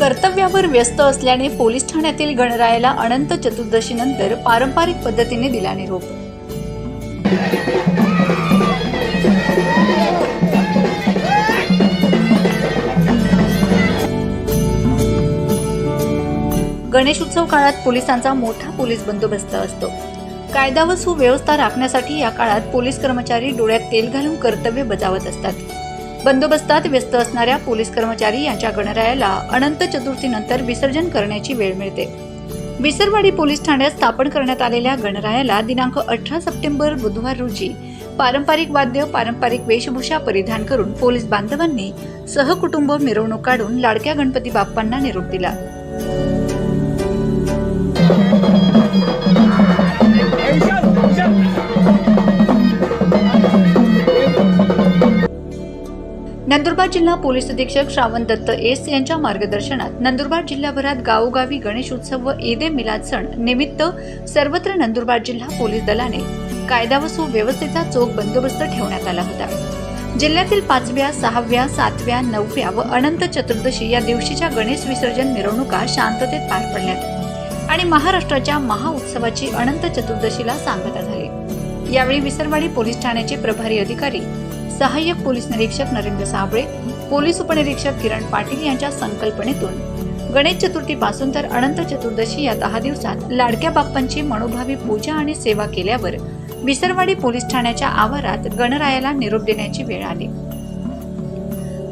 कर्तव्यावर व्यस्त असल्याने पोलीस ठाण्यातील गणरायाला अनंत चतुर्दशीनंतर पारंपरिक पद्धतीने दिला निरोप. गणेश उत्सव काळात पोलिसांचा मोठा पोलीस बंदोबस्त असतो. कायदा व सुव्यवस्था राखण्यासाठी या काळात पोलीस कर्मचारी डोळ्यात तेल घालून कर्तव्य बजावत असतात. बंदोबस्तात व्यस्त असणाऱ्या पोलीस कर्मचारी यांच्या गणरायाला अनंत चतुर्थीनंतर विसर्जन करण्याची वेळ मिळते. विसरवाडी पोलीस ठाण्यात स्थापन करण्यात आलेल्या गणरायाला दिनांक अठरा सप्टेंबर बुधवार रोजी पारंपरिक वाद्य पारंपरिक वेशभूषा परिधान करून पोलीस बांधवांनी सहकुटुंब मिरवणूक काढून लाडक्या गणपती बाप्पांना निरोप दिला. नंदुरबार जिल्हा पोलीस अधीक्षक श्रावण दत्त एस यांच्या मार्गदर्शनात नंदुरबार जिल्ह्याभरात गावोगावी गणेश उत्सव व ईद ए मिलाद सण निमित्त सर्वत्र नंदुरबार जिल्हा पोलीस दलाने कायदा व सुव्यवस्थेचा चोख बंदोबस्त ठेवण्यात आला होता. जिल्ह्यातील पाचव्या सहाव्या सातव्या नवव्या व अनंत चतुर्दशी या दिवशीच्या गणेश विसर्जन मिरवणुका शांततेत पार पडल्यात आणि महाराष्ट्राच्या महाउत्सवाची अनंत चतुर्दशीला सांगता झाली. यावेळी विसरवाडी पोलीस ठाण्याचे प्रभारी अधिकारी सहाय्यक पोलीस निरीक्षक नरेंद्र साबळे पोलीस उपनिरीक्षक किरण पाटील यांच्या संकल्पनेतून. गणेश चतुर्थीपासून तर अनंत चतुर्दशी या दहा दिवसात लाडक्या बाप्पांची मनोभावी पूजा आणि सेवा केल्यावर विसरवाडी पोलीस ठाण्याच्या आवारात गणरायाला निरोप देण्याची वेळ आली.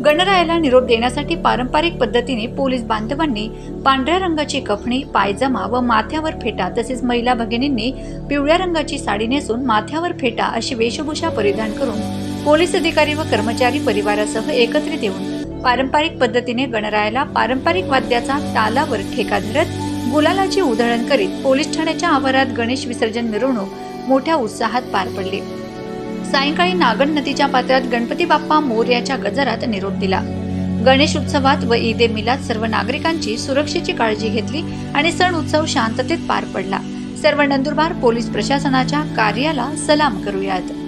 गणरायाला निरोप देण्यासाठी पारंपरिक पद्धतीने पोलीस बांधवांनी पांढऱ्या रंगाची कफणी पायजमा व माथ्यावर फेटा तसेच महिला भगिनींनी पिवळ्या रंगाची साडी नेसून माथ्यावर फेटा अशी वेशभूषा परिधान करून पोलीस अधिकारी व कर्मचारी परिवारासह एकत्रित येऊन पारंपरिक पद्धतीने गणरायाला पारंपरिक वाद्याचा तालावर ठेका धरत गुलालाची उधळण करीत पोलीस ठाण्याच्या आवारात गणेश विसर्जन मिरवणूक मोठ्या उत्साहात पार पडली. सायंकाळी नागण नदीच्या पात्रात गणपती बाप्पा मोर्याच्या गजरात निरोप दिला. गणेश उत्सवात व ईद ए सर्व नागरिकांची सुरक्षेची काळजी घेतली आणि सण उत्सव शांततेत पार पडला. सर्व नंदुरबार पोलीस प्रशासनाच्या कार्याला सलाम करूयात.